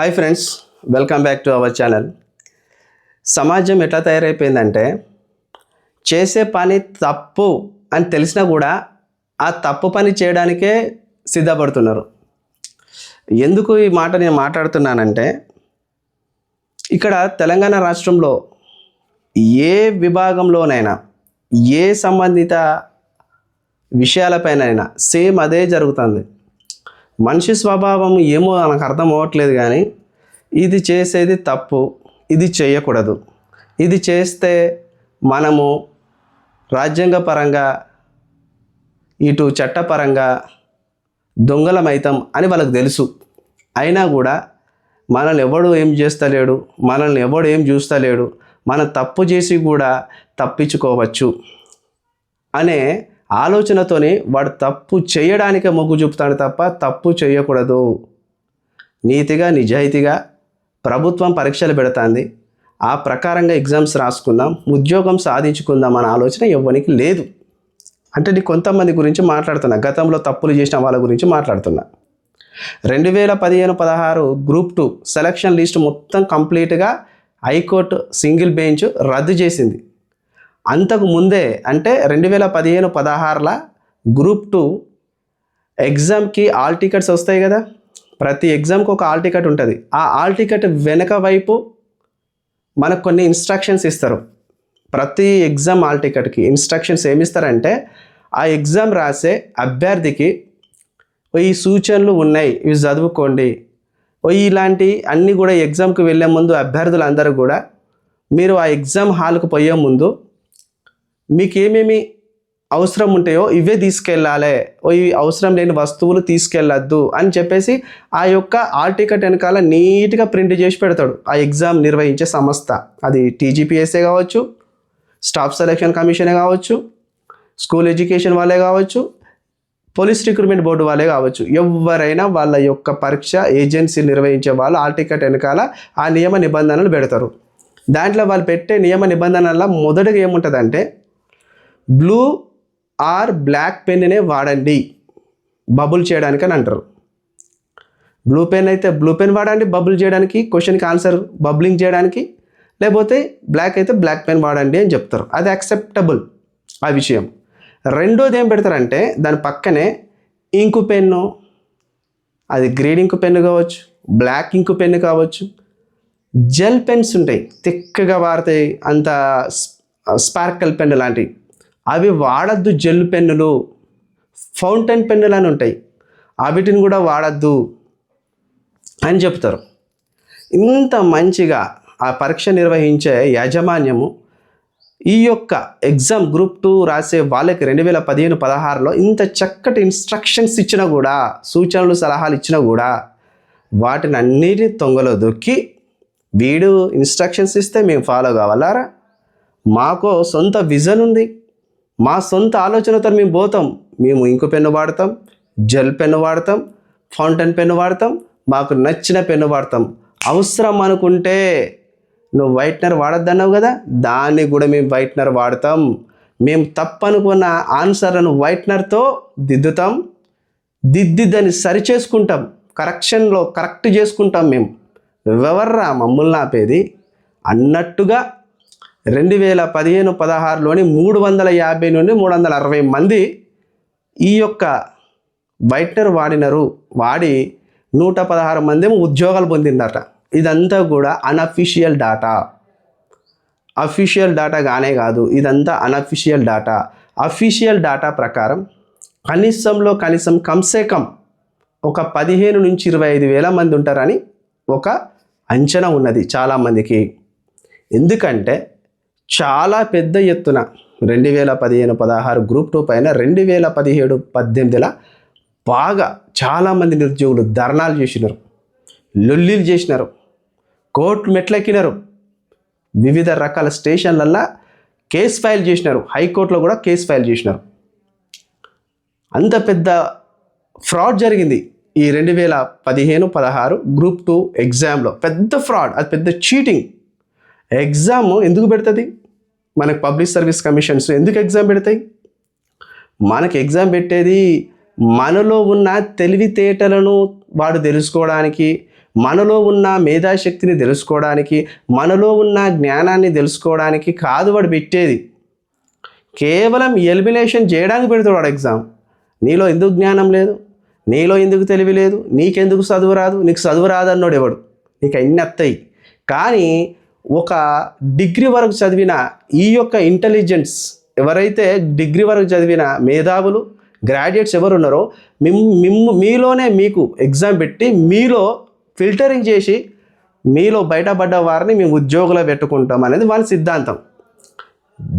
Hi friends welcome back to our channel సమాజం ఎట్లా తయారైపోయిందంటే చేసే పని తప్పు అని తెలిసినా కూడా ఆ తప్పు పని చేయడానికే సిద్ధపడుతున్నారు. ఎందుకు ఈ మాట నేను మాట్లాడుతున్నానంటే ఇక్కడ తెలంగాణ రాష్ట్రంలో ఏ విభాగంలోనైనా ఏ సంబంధిత విషయాలపైనైనా సేమ్ అదే జరుగుతుంది. మనిషి స్వభావం ఏమో నాకు అర్థం అవ్వట్లేదు కానీ ఇది చేసేది తప్పు ఇది చేయకూడదు. ఇది చేస్తే మనము రాజ్యాంగపరంగా ఇటు చట్టపరంగా దొంగలమైతాం అని వాళ్ళకి తెలుసు. అయినా కూడా మనల్ని ఎవడు ఏం చేస్తలేడు మనల్ని ఎవడు ఏం చూస్తలేడు మనం తప్పు చేసి కూడా తప్పించుకోవచ్చు అనే ఆలోచనతోనే వాడు తప్పు చేయడానికే మొగ్గు చూపుతాడు తప్ప తప్పు చేయకూడదు. నీతిగా నిజాయితీగా ప్రభుత్వం పరీక్షలు పెడుతుంది. ఆ ప్రకారంగా ఎగ్జామ్స్ రాసుకుందాం ఉద్యోగం సాధించుకుందాం అనే ఆలోచన ఇవ్వనికి లేదు. అంటే నేను కొంతమంది గురించి మాట్లాడుతున్నా గతంలో తప్పులు చేసిన వాళ్ళ గురించి మాట్లాడుతున్నా. రెండు వేల పదిహేను పదహారు గ్రూప్ టూ సెలక్షన్ లిస్ట్ మొత్తం కంప్లీట్గా హైకోర్టు సింగిల్ బెంచ్ రద్దు చేసింది. అంతకు ముందే అంటే రెండు వేల పదిహేను పదహారుల గ్రూప్ టూ ఎగ్జామ్కి ఆల్ టికెట్స్ వస్తాయి కదా? ప్రతి ఎగ్జామ్కి ఒక ఆల్ టికెట్ ఉంటుంది. ఆ ఆల్ టికెట్ వెనక వైపు మనకు కొన్ని ఇన్స్ట్రక్షన్స్ ఇస్తారు. ప్రతి ఎగ్జామ్ ఆల్ టికెట్కి ఇన్స్ట్రక్షన్స్ ఏమిస్తారంటే ఆ ఎగ్జామ్ రాసే అభ్యర్థికి "ఓ ఈ సూచనలు ఉన్నాయి ఇవి చదువుకోండి. ఓ ఇలాంటి అన్నీ కూడా ఎగ్జామ్కి వెళ్ళే ముందు అభ్యర్థులందరూ కూడా మీరు ఆ ఎగ్జామ్ హాల్కు పోయే ముందు మీకు ఏమేమి అవసరం ఉంటాయో ఇవే తీసుకెళ్ళాలి. ఓ ఈ అవసరం లేని వస్తువులు తీసుకెళ్ళొద్దు అని చెప్పేసి ఆ యొక్క ఆల్ టికెట్ వెనకాల నీట్గా ప్రింట్ చేసి పెడతాడు ఆ ఎగ్జామ్ నిర్వహించే సంస్థ. అది టీజీపీఎస్ఏ కావచ్చు స్టాఫ్ సెలక్షన్ కమిషనే కావచ్చు స్కూల్ ఎడ్యుకేషన్ వాళ్ళే కావచ్చు పోలీస్ రిక్రూట్మెంట్ బోర్డు వాళ్ళే కావచ్చు. ఎవరైనా వాళ్ళ యొక్క పరీక్ష ఏజెన్సీ నిర్వహించే వాళ్ళు ఆల్ టికెట్ వెనకాల ఆ నియమ నిబంధనలు పెడతారు. దాంట్లో వాళ్ళు పెట్టే నియమ నిబంధనల మొదటగా ఏముంటుందంటే బ్లూ ఆర్ బ్లాక్ పెన్నే వాడండి. బబుల్ చేయడానికి అని అంటారు. బ్లూ పెన్ అయితే బ్లూ పెన్ వాడండి బబుల్ చేయడానికి క్వశ్చన్కి ఆన్సర్ బబ్లింగ్ చేయడానికి లేకపోతే బ్లాక్ అయితే బ్లాక్ పెన్ వాడండి అని చెప్తారు. అది యాక్సెప్టబుల్ ఆ విషయం. రెండోది ఏం పెడతారంటే దాని పక్కనే ఇంకు పెన్ను అది గ్రీన్ ఇంకు పెన్ను కావచ్చు బ్లాక్ ఇంకు పెన్ను కావచ్చు జెల్ పెన్స్ ఉంటాయి తిక్కగా వాడతాయి అంత స్పార్కల్ పెన్ లాంటివి. అవి వాడద్దు జెల్ పెన్నులు ఫౌంటైన్ పెన్నులు అని ఉంటాయి. వాటిని కూడా వాడద్దు అని చెప్తారు. ఇంత మంచిగా ఆ పరీక్ష నిర్వహించే యాజమాన్యము ఈ యొక్క ఎగ్జామ్ గ్రూప్ టూ రాసే వాళ్ళకి రెండు వేల పదిహేను పదహారులో ఇంత చక్కటి ఇన్స్ట్రక్షన్స్ ఇచ్చినా కూడా సూచనలు సలహాలు ఇచ్చినా కూడా వాటిని అన్నిటిని తొంగలో దొక్కి వీడు ఇన్స్ట్రక్షన్స్ ఇస్తే మేము ఫాలో కావాలారా? మాకు సొంత విజన్ ఉంది. మా సొంత ఆలోచనతో మేము పోతాం. మేము ఇంకు పెన్ను వాడతాం జెల్ పెన్ను వాడతాం ఫౌంటైన్ పెన్ను వాడతాం మాకు నచ్చిన పెన్ను వాడతాం. అవసరం అనుకుంటే నువ్వు వైట్నర్ వాడద్దన్నావు కదా దాన్ని కూడా మేము వైట్నర్ వాడతాం. మేము తప్పనుకున్న ఆన్సర్లను వైట్నర్తో దిద్దుతాం. దిద్ది దాన్ని సరి చేసుకుంటాం కరెక్షన్లో కరెక్ట్ చేసుకుంటాం మేము. ఎవర్రా మమ్మల్ని ఆపేది? అన్నట్టుగా రెండు వేల పదిహేను పదహారులోని మూడు వందల యాభై నుండి మూడు వందల అరవై మంది ఈ యొక్క వైట్నర్ వాడినరు వాడి నూట పదహారు మంది ఉద్యోగాలు పొందిందట. ఇదంతా కూడా అనఫిషియల్ డాటా అఫీషియల్ డాటా కానే కాదు ఇదంతా అనఫిషియల్ డాటా అఫీషియల్ డాటా ప్రకారం కనీసంలో కనీసం కమ్సే కమ్ ఒక పదిహేను నుంచి ఇరవై ఐదు వేల మంది ఉంటారని ఒక అంచనా ఉన్నది చాలామందికి. ఎందుకంటే చాలా పెద్ద ఎత్తున రెండు వేల పదిహేను పదహారు గ్రూప్ టూ పైన రెండు వేల పదిహేడు పద్దెనిమిదిల బాగా చాలామంది నిరుద్యోగులు ధర్నాలు చేసినారు లొల్లీలు చేసినారు కోర్టు మెట్లెక్కినారు. వివిధ రకాల స్టేషన్లల్లో కేసు ఫైల్ చేసినారు హైకోర్టులో కూడా కేసు ఫైల్ చేసినారు. అంత పెద్ద ఫ్రాడ్ జరిగింది ఈ రెండు వేల పదిహేను పదహారు గ్రూప్ టూ ఎగ్జామ్లో. పెద్ద ఫ్రాడ్ అది పెద్ద చీటింగ్. ఎగ్జామ్ ఎందుకు పెడుతుంది? మనకు పబ్లిక్ సర్వీస్ కమిషన్స్ ఎందుకు ఎగ్జామ్ పెడతాయి? మనకు ఎగ్జామ్ పెట్టేది మనలో ఉన్న తెలివితేటలను వాడు తెలుసుకోవడానికి మనలో ఉన్న మేధాశక్తిని తెలుసుకోవడానికి మనలో ఉన్న జ్ఞానాన్ని తెలుసుకోవడానికి కాదు వాడు పెట్టేది. కేవలం ఎలిమినేషన్ చేయడానికి పెడతాడు వాడు ఎగ్జామ్. నీలో ఎందుకు జ్ఞానం లేదు? నీలో ఎందుకు తెలివి లేదు? నీకెందుకు చదువు రాదు? నీకు చదువు రాదన్నాడు ఎవడు? నీకు అన్ని వస్తాయి కానీ ఒక డిగ్రీ వరకు చదివిన ఈ యొక్క ఇంటెలిజెన్స్ ఎవరైతే డిగ్రీ వరకు చదివిన మేధావులు గ్రాడ్యుయేట్స్ ఎవరు ఉన్నారో మిమ్ మిమ్ము మీలోనే మీకు ఎగ్జామ్ పెట్టి మీలో ఫిల్టరింగ్ చేసి మీలో బయటపడ్డ వారిని మేము ఉద్యోగులు పెట్టుకుంటాం అనేది వాళ్ళ సిద్ధాంతం.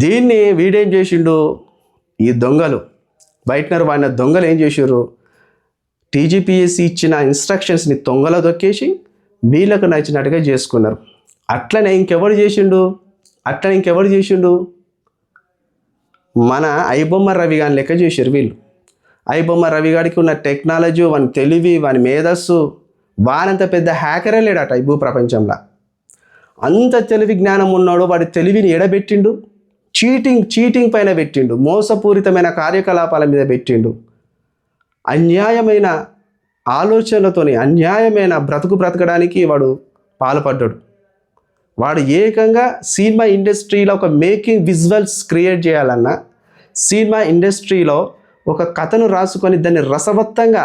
దీన్ని వీడేం చేసిండు? ఈ దొంగలు. బయటనరు వాడిన దొంగలు ఏం చేసారు టీజీపీఎస్సీ ఇచ్చిన ఇన్స్ట్రక్షన్స్ని దొంగలో దొక్కేసి వీళ్ళకు నచ్చినట్టుగా చేసుకున్నారు. అట్లనే ఇంకెవడు చేసిండు? అట్లనే ఇంకెవడు చేసిండు? మన ఐబొమ్మ రవి గాని లెక్క చేశారు వీళ్ళు. ఐబొమ్మ రవి గారికి ఉన్న టెక్నాలజీ వాని తెలివి వాని మేధస్సు వానంత పెద్ద హ్యాకరే లేడట ఈ భూ ప్రపంచంలో అంత తెలివి జ్ఞానం ఉన్నాడు వాడి తెలివిని ఎడబెట్టిండు. చీటింగ్ చీటింగ్ పైన పెట్టిండు. మోసపూరితమైన కార్యకలాపాల మీద పెట్టిండు. అన్యాయమైన ఆలోచనలతోని అన్యాయమైన బ్రతుకు బ్రతకడానికి వాడు పాల్పడ్డాడు. వాడు ఏకంగా సినిమా ఇండస్ట్రీలో ఒక మేకింగ్ విజువల్స్ క్రియేట్ చేయాలన్నా సినిమా ఇండస్ట్రీలో ఒక కథను రాసుకొని దాన్ని రసవత్తంగా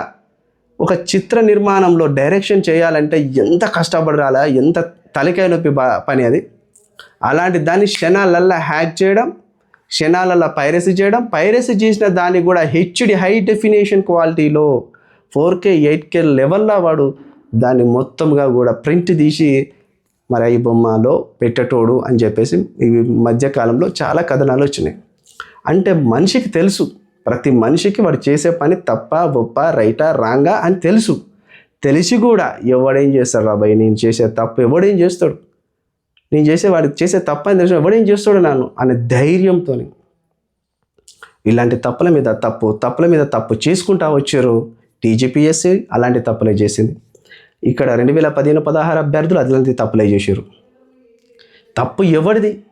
ఒక చిత్ర నిర్మాణంలో డైరెక్షన్ చేయాలంటే ఎంత కష్టపడాలా ఎంత తలకాయ నొప్పి పని అది? అలాంటి దాన్ని క్షణాలల్లా హ్యాక్ చేయడం క్షణాలల్లా పైరసీ చేయడం పైరసీ చేసిన దాన్ని కూడా హెచ్డి హై డెఫినేషన్ క్వాలిటీలో ఫోర్ కే ఎయిట్ కే లెవెల్లో వాడు దాన్ని మొత్తంగా కూడా ప్రింట్ తీసి మరి ఈ బొమ్మలో పెట్టటోడు అని చెప్పేసి ఈ మధ్యకాలంలో చాలా కథనాలు వచ్చినాయి. అంటే మనిషికి తెలుసు ప్రతి మనిషికి వాడు చేసే పని తప్ప గొప్ప రైటా రాంగా అని తెలుసు. తెలిసి కూడా ఎవడేం చేస్తాడు రాబాయ్ నేను చేసే తప్పు ఎవడేం చేస్తాడు? నేను చేసే వాడు చేసే తప్ప అని తెలిసిన ఎవడేం చేస్తాడు నన్ను? అనే ధైర్యంతో ఇలాంటి తప్పుల మీద తప్పు తప్పుల మీద తప్పు చేసుకుంటా వచ్చారు. టీజీపీఎస్సీ అలాంటి తప్పులే చేసింది. ఇక్కడ రెండు వేల పదిహేను పదహారు అభ్యర్థులు అదిలంతి తప్పులే చేశారు. తప్పు ఎవడిది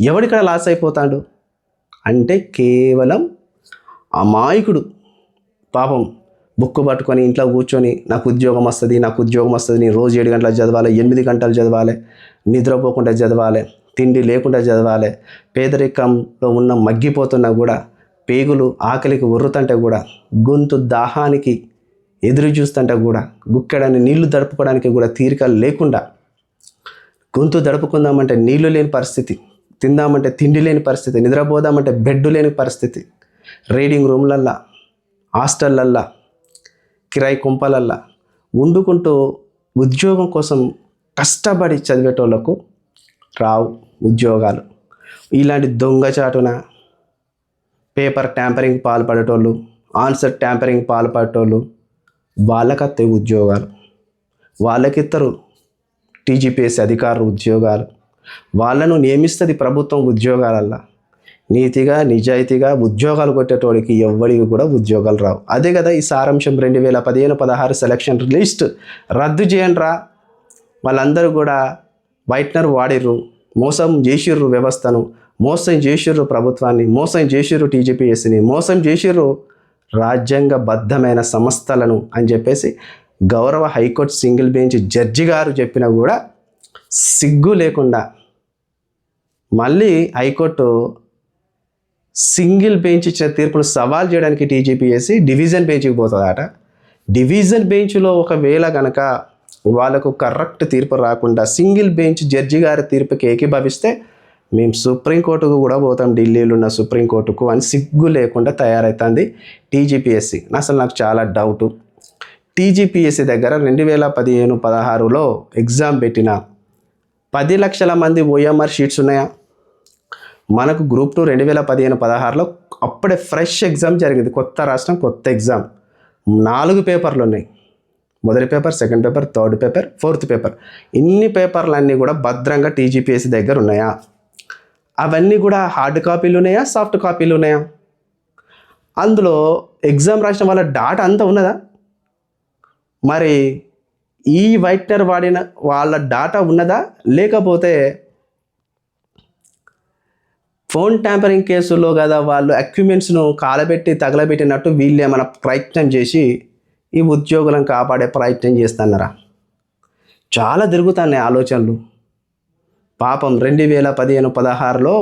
ఎవడిక్కడ లాస్ అయిపోతాడు? అంటే కేవలం అమాయకుడు. పాపం బుక్ పట్టుకొని ఇంట్లో కూర్చొని నాకు ఉద్యోగం వస్తుంది నాకు ఉద్యోగం వస్తుంది నేను రోజు ఏడు గంటలు చదవాలి ఎనిమిది గంటలు చదవాలి నిద్రపోకుండా చదవాలి తిండి లేకుండా చదవాలి పేదరికంలో ఉన్న మగ్గిపోతున్నా కూడా పేగులు ఆకలికి ఉర్రుతంటే కూడా గొంతు దాహానికి ఎదురు చూస్తుంటే కూడా గుక్కెడని నీళ్ళు దడుపుకోవడానికి కూడా తీరిక లేకుండా గొంతు దడుపుకుందామంటే నీళ్ళు లేని పరిస్థితి తిందామంటే తిండి లేని పరిస్థితి నిద్రపోదామంటే బెడ్ లేని పరిస్థితి రీడింగ్ రూమ్లల్లా హాస్టల్లల్లా కిరాయి కుంపలల్లా వండుకుంటూ ఉద్యోగం కోసం కష్టపడి చదివేటోళ్ళకు రావు ఉద్యోగాలు. ఇలాంటి దొంగచాటున పేపర్ ట్యాంపరింగ్ పాల్పడేటోళ్ళు ఆన్సర్ ట్యాంపరింగ్ పాల్పడేటోళ్ళు వాళ్ళకి అత్తే ఉద్యోగాలు వాళ్ళకిద్దరు టీజీపీఎస్సీ అధికారులు ఉద్యోగాలు వాళ్ళను నియమిస్తుంది ప్రభుత్వం ఉద్యోగాలల్లా. నీతిగా నిజాయితీగా ఉద్యోగాలు కొట్టేటోడికి ఎవ్వడికి కూడా ఉద్యోగాలు రావు. అదే కదా ఈ సారాంశం రెండు వేల పదిహేను పదహారు సెలక్షన్ లిస్ట్ రద్దు చేయండి రా వాళ్ళందరూ కూడా వైట్నర్ వాడిర్రు మోసం చేసిర్రు వ్యవస్థను మోసం చేసిర్రు ప్రభుత్వాన్ని మోసం చేసిర్రు టీజీపీఎస్సీని మోసం చేసిర్రు రాజ్యాంగబద్ధమైన సంస్థలను అని చెప్పేసి గౌరవ హైకోర్టు సింగిల్ బెంచ్ జడ్జి గారు చెప్పినా కూడా సిగ్గు లేకుండా మళ్ళీ హైకోర్టు సింగిల్ బెంచ్ ఇచ్చిన తీర్పును సవాల్ చేయడానికి టీజీపీఎస్సీ డివిజన్ బెంచ్కి పోతుందట. డివిజన్ బెంచ్లో ఒకవేళ కనుక వాళ్ళకు కరెక్ట్ తీర్పు రాకుండా సింగిల్ బెంచ్ జడ్జి గారి తీర్పుకి ఏకీభవిస్తే మేము సుప్రీంకోర్టుకు కూడా పోతాం ఢిల్లీలో ఉన్న సుప్రీంకోర్టుకు అని సిగ్గు లేకుండా తయారవుతుంది టీజీపీఎస్సీ. అసలు నాకు చాలా డౌటు. టీజీపీఎస్సీ దగ్గర రెండు వేల పదిహేను పదహారులో ఎగ్జామ్ పెట్టిన పది లక్షల మంది ఓఎంఆర్ షీట్స్ ఉన్నాయా? మనకు గ్రూప్ టూ రెండు వేల పదిహేను పదహారులో అప్పుడే ఫ్రెష్ ఎగ్జామ్ జరిగింది. కొత్త రాష్ట్రం కొత్త ఎగ్జామ్. నాలుగు పేపర్లు ఉన్నాయి. మొదటి paper second paper third paper fourth paper. ఇన్ని పేపర్లు అన్నీ కూడా భద్రంగా టీజీపీఎస్సీ దగ్గర ఉన్నాయా? అవన్నీ కూడా హార్డ్ కాపీలు ఉన్నాయా సాఫ్ట్ కాపీలు ఉన్నాయా? అందులో ఎగ్జామ్ రాసిన వాళ్ళ డాటా అంతా ఉన్నదా? మరి ఈ వైట్నర్ వాడిన వాళ్ళ డాటా ఉన్నదా? లేకపోతే ఫోన్ ట్యాంపరింగ్ కేసులో కదా వాళ్ళు అక్యుమెంట్స్ను కాలబెట్టి తగలబెట్టినట్టు వీళ్ళు ఏమైనా ప్రయత్నం చేసి ఈ ఉద్యోగులను కాపాడే ప్రయత్నం చేస్తున్నారా? చాలా తిరుగుతున్నాయి ఆలోచనలు. పాపం రెండు వేల పదిహేను పదహారులో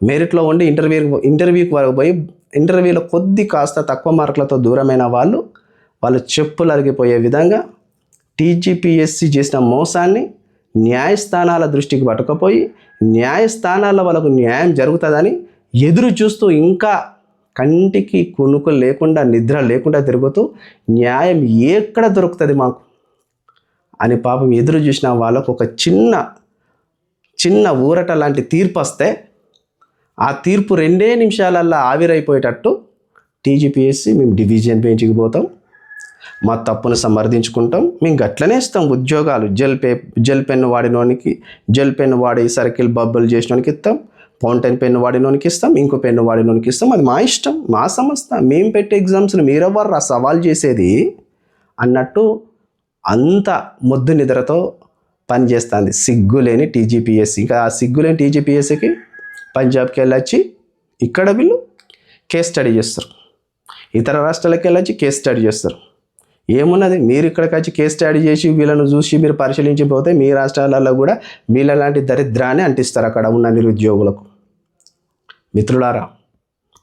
మెరిట్లో ఉండి ఇంటర్వ్యూ ఇంటర్వ్యూకి వరకు పోయి ఇంటర్వ్యూలో కొద్ది కాస్త తక్కువ మార్కులతో దూరమైన వాళ్ళు వాళ్ళు చెప్పులు అరిగిపోయే విధంగా టీజీపీఎస్సీ చేసిన మోసాన్ని న్యాయస్థానాల దృష్టికి పట్టుకపోయి న్యాయస్థానాల వాళ్ళకు న్యాయం జరుగుతుందని ఎదురు చూస్తూ ఇంకా కంటికి కునుకు లేకుండా నిద్ర లేకుండా తిరుగుతూ న్యాయం ఎక్కడ దొరుకుతుంది మాకు? అని పాపం ఎదురు చూసిన వాళ్ళకు ఒక చిన్న చిన్న ఊరట లాంటి తీర్పు వస్తే ఆ తీర్పు రెండే నిమిషాలల్లో ఆవిరైపోయేటట్టు టీజీపీఎస్సీ మేము డివిజన్ బెంచ్కి పోతాం. మా తప్పును సమర్థించుకుంటాం. మేము గట్లనే ఇస్తాం ఉద్యోగాలు. జెల్ పే జెల్ పెన్ వాడినోనికి జెల్ పెన్ వాడి సర్కిల్ బబ్బులు చేసినోనికి ఇస్తాం. ఫౌంటైన్ పెన్ వాడినోనికి ఇస్తాం. ఇంకో పెన్ను వాడినోనికి ఇస్తాం. అది మా ఇష్టం. మా సంస్థ. మేము పెట్టే ఎగ్జామ్స్ని మీరెవ్వరు ఆ సవాల్ చేసేది? అన్నట్టు అంత మొద్దు నిద్రతో పనిచేస్తుంది సిగ్గులేని టీజీపీఎస్సీ. ఇంకా ఆ సిగ్గులేని టీజీపీఎస్సీకి పంజాబ్కి వెళ్ళొచ్చి ఇక్కడ వీళ్ళు కేస్ స్టడీ చేస్తారు. ఇతర రాష్ట్రాలకు వెళ్ళొచ్చి కేస్ స్టడీ చేస్తారు. ఏమున్నది? మీరు ఇక్కడికి వచ్చి కేస్ స్టడీ చేసి వీళ్ళను చూసి మీరు పరిశీలించిపోతే మీ రాష్ట్రాలలో కూడా వీళ్ళలాంటి దరిద్రాన్ని అంటిస్తారు అక్కడ ఉన్న నిరుద్యోగులకు. మిత్రులారా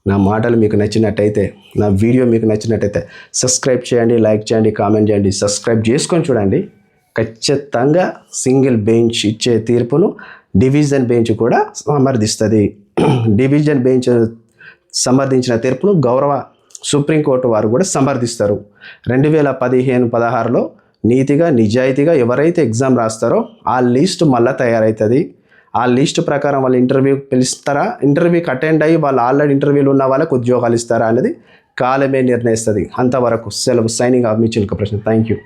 నా మాటలు మీకు నచ్చినట్టయితే నా వీడియో మీకు నచ్చినట్టయితే సబ్స్క్రైబ్ చేయండి లైక్ చేయండి కామెంట్ చేయండి సబ్స్క్రైబ్ చేసుకొని చూడండి. ఖచ్చితంగా సింగిల్ బెంచ్ ఇచ్చే తీర్పును డివిజన్ బెంచ్ కూడా సమర్థిస్తుంది. డివిజన్ బెంచ్ సమర్థించిన తీర్పును గౌరవ సుప్రీంకోర్టు వారు కూడా సమర్థిస్తారు. రెండు వేల పదిహేను పదహారులో నీతిగా నిజాయితీగా ఎవరైతే ఎగ్జామ్ రాస్తారో ఆ లిస్ట్ మళ్ళీ తయారవుతుంది ఆ లిస్ట్ ప్రకారం వాళ్ళు ఇంటర్వ్యూ పిలుస్తారా? ఇంటర్వ్యూకి అటెండ్ అయ్యి వాళ్ళు ఆల్రెడీ ఇంటర్వ్యూలు ఉన్న వాళ్ళకు ఉద్యోగాలు ఇస్తారా అనేది కాలమే నిర్ణయిస్తుంది. అంతవరకు సెలవు సైనింగ్ ఆఫ్ మీ చిలుక ప్రశ్న థ్యాంక్ యూ.